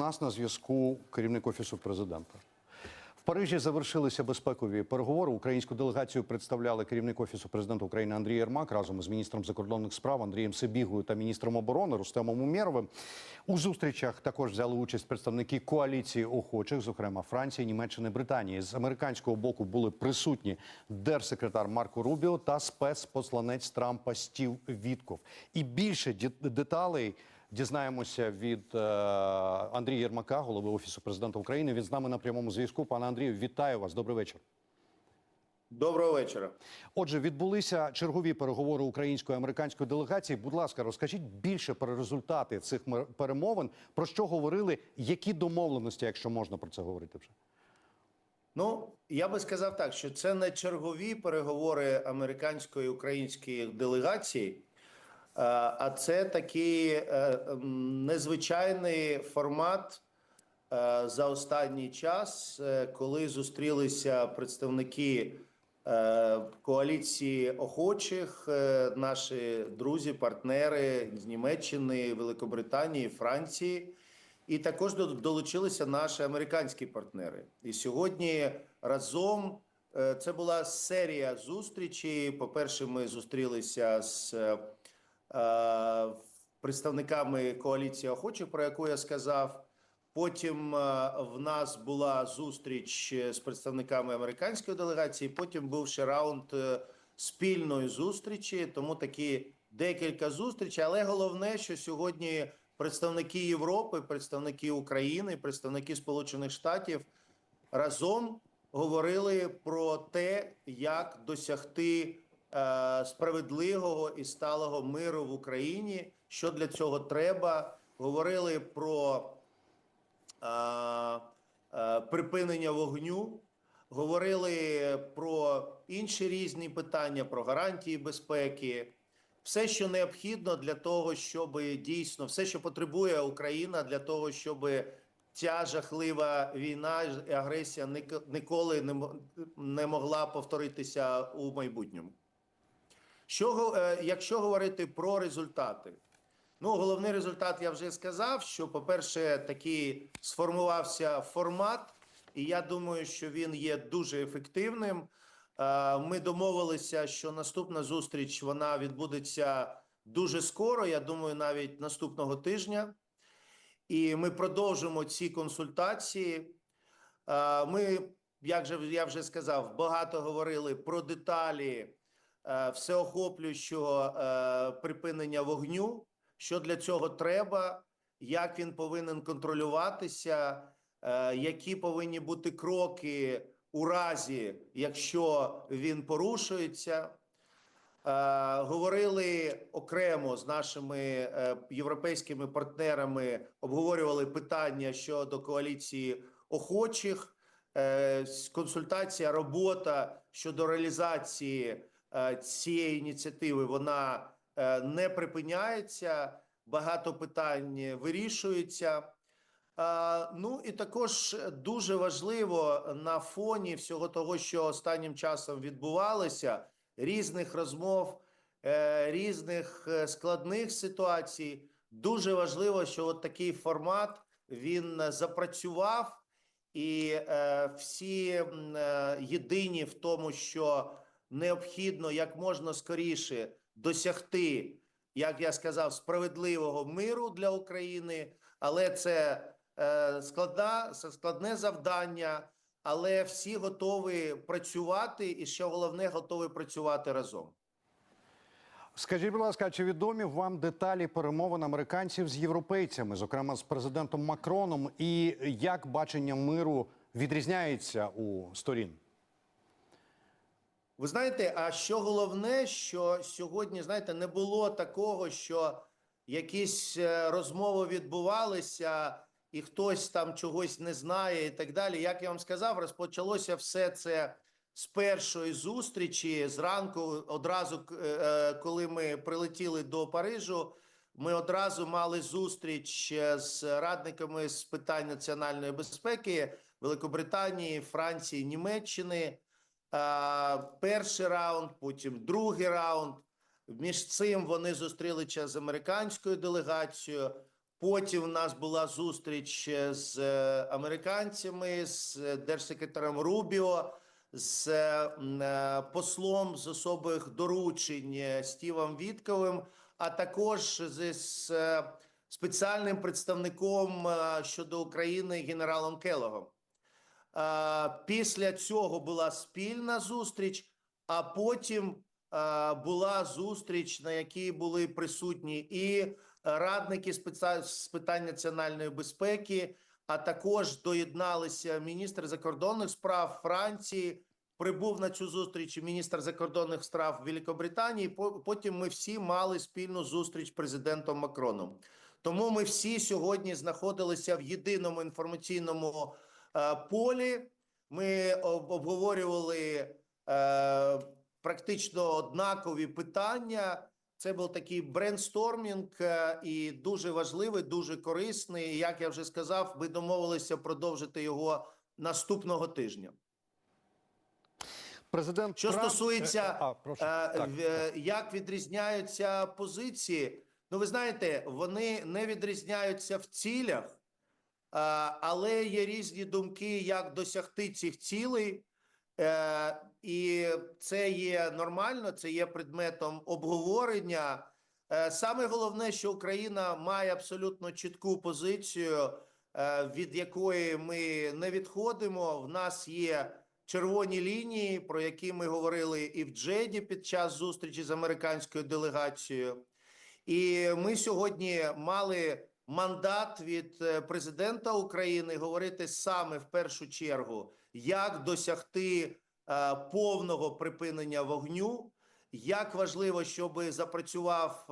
нас на зв'язку керівник офісу президента. В Парижі завершилися безпекові переговори. Українську делегацію представляли керівник офісу президента України Андрій Єрмак разом із міністром закордонних справ Андрієм Сибігою та міністром оборони Рустемом Умєровим. У зустрічах також взяли участь представники коаліції охочих, зокрема Франції, Німеччини, Британії. З американського боку були присутні держсекретар Марко Рубіо та спецпосланець Трампа Стів Вітков. І більше деталей. Дізнаємося від е, Андрія Єрмака, голови офісу президента України. Він з нами на прямому зв'язку. Пане Андрію, вітаю вас. Добрий вечір. Доброго вечора. Отже, відбулися чергові переговори української американської делегації. Будь ласка, розкажіть більше про результати цих перемовин. Про що говорили? Які домовленості, якщо можна про це говорити вже? Ну я би сказав так, що це не чергові переговори американської і української делегації, а це такий е, незвичайний формат е, за останній час, е, коли зустрілися представники е, коаліції охочих, е, наші друзі, партнери з Німеччини, Великобританії, Франції. І також долучилися наші американські партнери. І сьогодні разом е, це була серія зустрічей. По-перше, ми зустрілися з е, е, представниками коаліції охочих, про яку я сказав. Потім е, в нас була зустріч е, з представниками американської делегації. Потім був ще раунд е, спільної зустрічі. Тому такі декілька зустрічей. Але головне, що сьогодні представники Європи, представники України, представники Сполучених Штатів разом говорили про те, як досягти е, справедливого і сталого миру в Україні. Що для цього треба? Говорили про е, е, припинення вогню, говорили про інші різні питання, про гарантії безпеки. Все, що необхідно для того, щоб дійсно все, що потребує Україна для того, щоб ця жахлива війна і агресія ніколи не могла повторитися у майбутньому. Що, е, якщо говорити про результати, ну головний результат я вже сказав. Що, по-перше, такий сформувався формат, і я думаю, що він є дуже ефективним. Е, Ми домовилися, що наступна зустріч вона відбудеться дуже скоро. Я думаю, навіть наступного тижня. І ми продовжимо ці консультації. Е, Ми, як же я вже сказав, багато говорили про деталі всеохоплюючого е, припинення вогню. Що для цього треба, як він повинен контролюватися, е, які повинні бути кроки у разі, якщо він порушується. Е, Говорили окремо з нашими е, європейськими партнерами, обговорювали питання щодо коаліції охочих, е, консультація, робота щодо реалізації е, цієї ініціативи. Вона е, не припиняється. Багато питань вирішується. Ну і також дуже важливо на фоні всього того, що останнім часом відбувалося, різних розмов, е, різних е, складних ситуацій. Дуже важливо, що от такий формат він е, запрацював, і е, всі е, єдині в тому, що необхідно як можна скоріше досягти, як я сказав, справедливого миру для України, але це е, складна, складне завдання, але всі готові працювати, і що головне, готові працювати разом. Скажіть, будь ласка, чи відомі вам деталі перемовин американців з європейцями, зокрема з президентом Макроном, і як бачення миру відрізняється у сторін? Ви знаєте, а що головне, що сьогодні, знаєте, не було такого, що якісь е, розмови відбувалися, і хтось там чогось не знає, і так далі. Як я вам сказав, розпочалося все це з першої зустрічі зранку, одразу е, е, коли ми прилетіли до Парижу. Ми одразу мали зустріч з радниками з питань національної безпеки Великобританії, Франції, Німеччини. А, перший раунд, потім другий раунд. Між цим вони зустрілися з американською делегацією. Потім в нас була зустріч е, з е, американцями, з е, держсекретарем Рубіо, з е, е, послом з особих доручень е, Стівом Вітковим, а також з, е, спеціальним представником е, щодо України генералом Келогом. Е, Після цього була спільна зустріч, а потім е, була зустріч, на якій були присутні і радники з питань національної безпеки, а також доєдналися міністр закордонних справ Франції. Прибув на цю зустріч міністр закордонних справ Великобританії. По- Потім ми всі мали спільну зустріч з президентом Макроном. Тому ми всі сьогодні знаходилися в єдиному інформаційному полі. Ми обговорювали е, практично однакові питання. Це був такий брейнстормінг е, і дуже важливий, дуже корисний. Як я вже сказав, ми домовилися продовжити його наступного тижня. Президент Що Трамп... стосується Е, а, прошу. Е, Так. е, Як відрізняються позиції? Ну, ви знаєте, вони не відрізняються в цілях, е, але є різні думки, як досягти цих цілей. Е, І це є нормально, це є предметом обговорення. Е, Саме головне, що Україна має абсолютно чітку позицію, е, від якої ми не відходимо. В нас є червоні лінії, про які ми говорили і в Джеді під час зустрічі з американською делегацією. І ми сьогодні мали мандат від е, президента України говорити саме в першу чергу, як досягти е, повного припинення вогню. Як важливо, щоб запрацював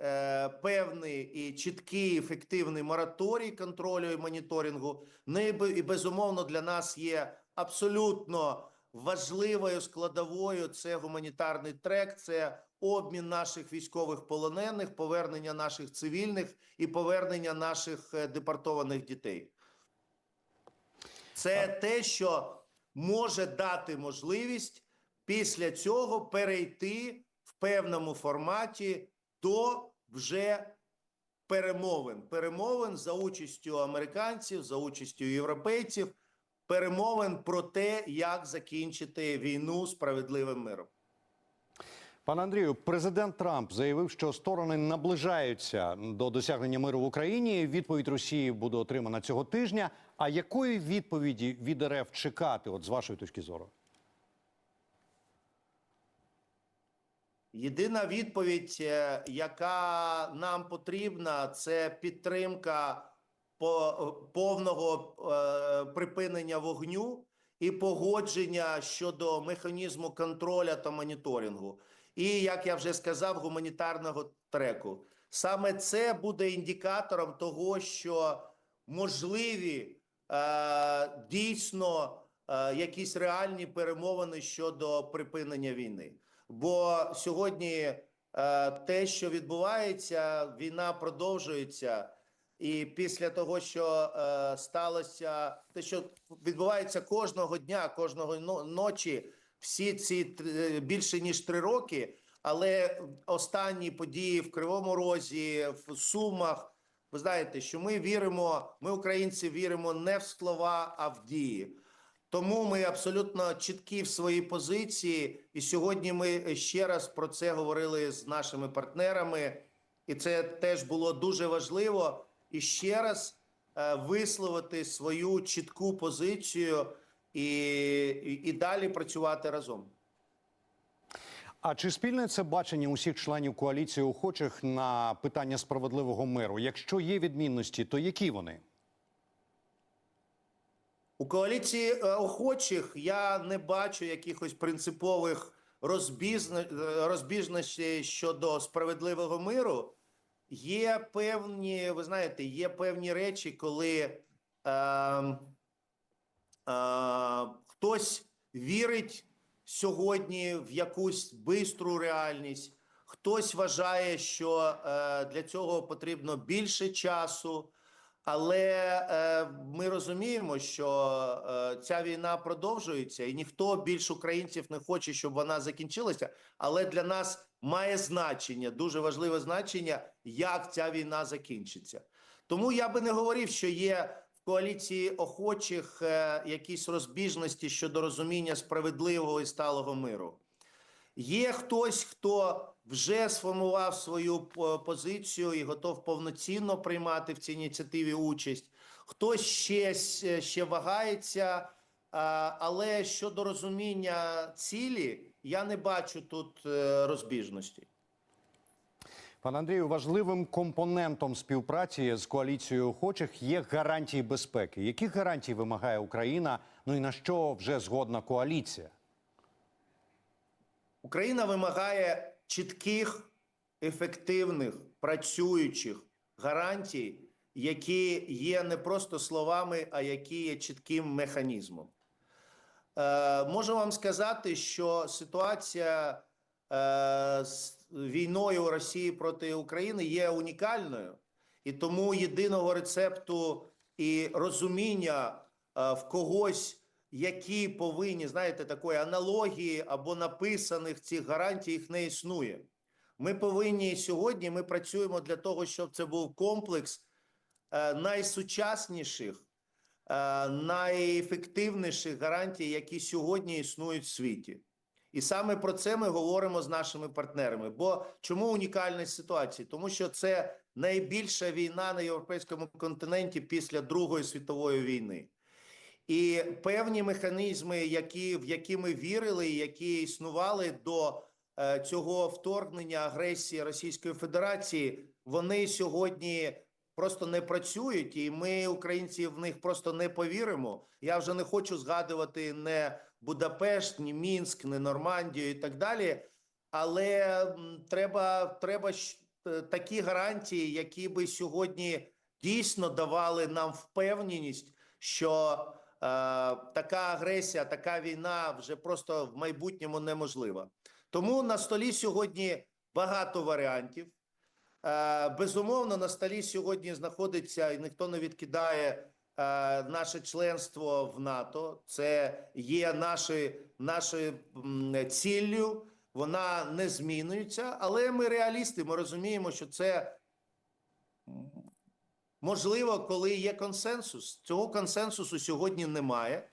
е, певний і чіткий ефективний мораторій контролю і моніторингу. Ну і безумовно для нас є абсолютно важливою складовою це гуманітарний трек, це обмін наших військових полонених, повернення наших цивільних і повернення наших е, депортованих дітей. Це те, що може дати можливість після цього перейти в певному форматі до вже перемовин. Перемовин за участю американців, за участю європейців, перемовин про те, як закінчити війну справедливим миром. Пане Андрію, президент Трамп заявив, що сторони наближаються до досягнення миру в Україні. Відповідь Росії буде отримана цього тижня. А якої відповіді від РФ чекати, от з вашої точки зору? Єдина відповідь, е, яка нам потрібна, це підтримка по- повного е, припинення вогню і погодження щодо механізму контроля та моніторингу. І як я вже сказав, гуманітарного треку. Саме це буде індикатором того, що можливі е, дійсно е, якісь реальні перемовини щодо припинення війни. Бо сьогодні е, те, що відбувається, війна продовжується. І після того, що е, сталося, те, що відбувається кожного дня, кожного ночі, всі ці більше ніж три роки. Але останні події в Кривому Розі, в Сумах, ви знаєте, що ми віримо, ми, українці, віримо не в слова, а в дії. Тому ми абсолютно чіткі в своїй позиції, і сьогодні ми ще раз про це говорили з нашими партнерами, і це теж було дуже важливо. І ще раз е, висловити свою чітку позицію і, і, і далі працювати разом. А чи спільне це бачення усіх членів коаліції охочих на питання справедливого миру? Якщо є відмінності, то які вони? У коаліції е, охочих я не бачу якихось принципових е, розбіжностей щодо справедливого миру. Є певні, ви знаєте, є певні речі, коли е, е, хтось вірить сьогодні в якусь бистру реальність, хтось вважає, що е, для цього потрібно більше часу. Але е, ми розуміємо, що е, ця війна продовжується, і ніхто більш українців не хоче, щоб вона закінчилася. Але для нас має значення, дуже важливе значення, як ця війна закінчиться. Тому я би не говорив, що є коаліції охочих е, якісь розбіжності щодо розуміння справедливого і сталого миру. Є хтось, хто вже сформував свою позицію і готов повноцінно приймати в цій ініціативі участь. Хтось ще, ще вагається, але щодо розуміння цілі, я не бачу тут е, розбіжності. Пане Андрію, важливим компонентом співпраці з коаліцією охочих є гарантії безпеки. Яких гарантій вимагає Україна? Ну і на що вже згодна коаліція? Україна вимагає чітких, ефективних, працюючих гарантій, які є не просто словами, а які є чітким механізмом. Е, можу вам сказати, що ситуація е, з війною Росії проти України є унікальною, і тому єдиного рецепту і розуміння е, в когось, які повинні, знаєте, такої аналогії або написаних цих гарантій, їх не існує. Ми повинні сьогодні. Ми працюємо для того, щоб це був комплекс е, найсучасніших, е, найефективніших гарантій, які сьогодні існують в світі. І саме про це ми говоримо з нашими партнерами. Бо чому унікальність ситуації? Тому що це найбільша війна на європейському континенті після Другої світової війни. І певні механізми, які, в які ми вірили, які існували до е, цього вторгнення агресії Російської Федерації, вони сьогодні просто не працюють, і ми, українці, в них просто не повіримо. Я вже не хочу згадувати не Будапешт, ні Мінськ, ні Нормандію і так далі. Але треба, треба е, такі гарантії, які би сьогодні дійсно давали нам впевненість, що е, така агресія, така війна вже просто в майбутньому неможлива. Тому на столі сьогодні багато варіантів. Е, безумовно, на столі сьогодні знаходиться і ніхто не відкидає наше членство в НАТО. Це є наші, наші ціллю. Вона не змінюється, але ми реалісти. Ми розуміємо, що це можливо, коли є консенсус. Цього консенсусу сьогодні немає.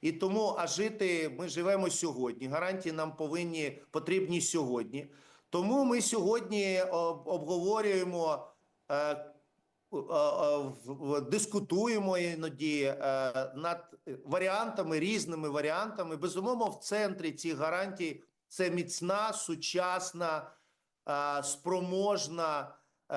І тому, а жити ми живемо сьогодні. Гарантії нам повинні потрібні сьогодні. Тому ми сьогодні об- обговорюємо, е, е, е, дискутуємо іноді е, над варіантами, різними варіантами. Безумовно, в центрі цих гарантій це міцна, сучасна, е, спроможна е,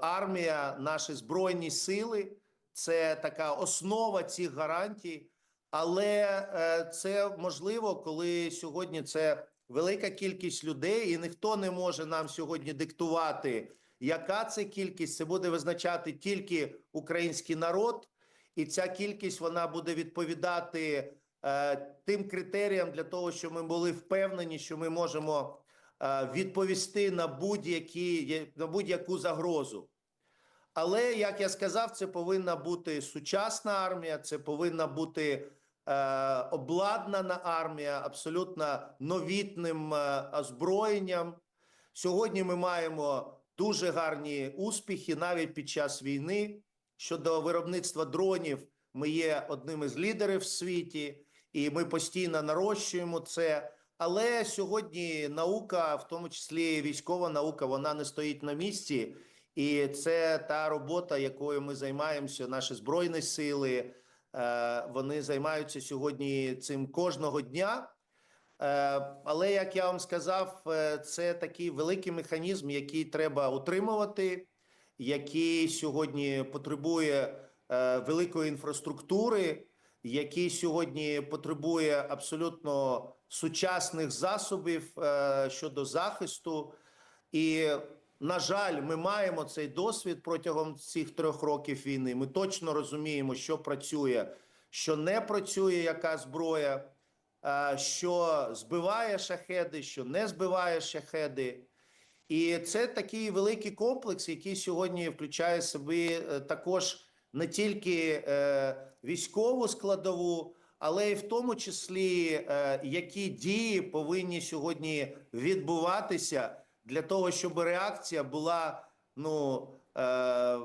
армія, наші збройні сили. Це така основа цих гарантій. Але це можливо, коли сьогодні це велика кількість людей, і ніхто не може нам сьогодні диктувати, яка це кількість. Це буде визначати тільки український народ, і ця кількість вона буде відповідати е, тим критеріям для того, щоб ми були впевнені, що ми можемо е, відповісти на будь-які на будь-яку загрозу. Але як я сказав, це повинна бути сучасна армія, це повинна бути е, обладнана армія абсолютно новітним е, озброєнням. Сьогодні ми маємо дуже гарні успіхи навіть під час війни. Щодо виробництва дронів, ми є одним із лідерів в світі, і ми постійно нарощуємо це. Але сьогодні наука, в тому числі військова наука, вона не стоїть на місці. І це та робота, якою ми займаємося, наші збройні сили. е, Вони займаються сьогодні цим кожного дня. Е, Але як я вам сказав, е, це такий великий механізм, який треба утримувати, який сьогодні потребує е, великої інфраструктури, який сьогодні потребує абсолютно сучасних засобів щодо захисту. І на жаль, ми маємо цей досвід протягом цих трьох років війни. Ми точно розуміємо, що працює, що не працює, яка зброя, що збиває шахеди, що не збиває шахеди. І це такий великий комплекс, який сьогодні включає в собі е, також не тільки е, військову складову, але й в тому числі е, які дії повинні сьогодні відбуватися для того, щоб реакція була ну е,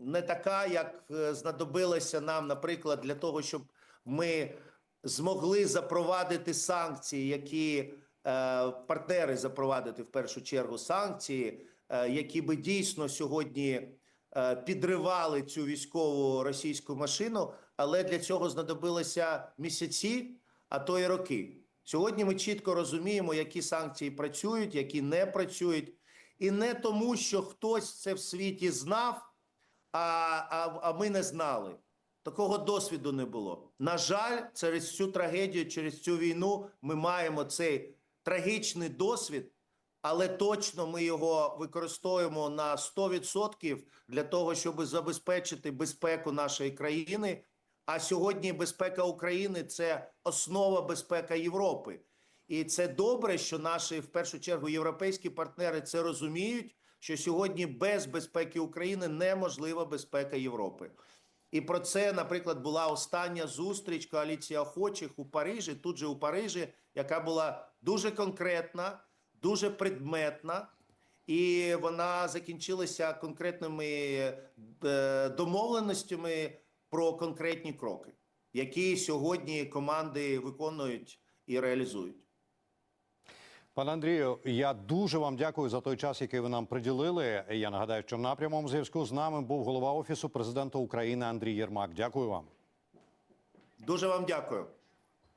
не така, як е, знадобилася нам, наприклад, для того, щоб ми змогли запровадити санкції, які е, партнери запровадити в першу чергу санкції, е, які би дійсно сьогодні е, підривали цю військову російську машину, але для цього знадобилося місяці, а то й роки. Сьогодні ми чітко розуміємо, які санкції працюють, які не працюють, і не тому, що хтось це в світі знав, а, а, а ми не знали. Такого досвіду не було. На жаль, через цю трагедію, через цю війну ми маємо цей трагічний досвід, але точно ми його використовуємо на 100% для того, щоб забезпечити безпеку нашої країни. А сьогодні безпека України це основа безпеки Європи. І це добре, що наші в першу чергу європейські партнери це розуміють. Що сьогодні без безпеки України неможлива безпека Європи. І про це, наприклад, була остання зустріч коаліції охочих у Парижі, тут же у Парижі, яка була дуже конкретна, дуже предметна, і вона закінчилася конкретними е, домовленостями про конкретні кроки, які сьогодні команди виконують і реалізують. Пане Андрію, я дуже вам дякую за той час, який ви нам приділили. Я нагадаю, що на прямому зв'язку з нами був голова офісу президента України Андрій Єрмак. Дякую вам. Дуже вам дякую.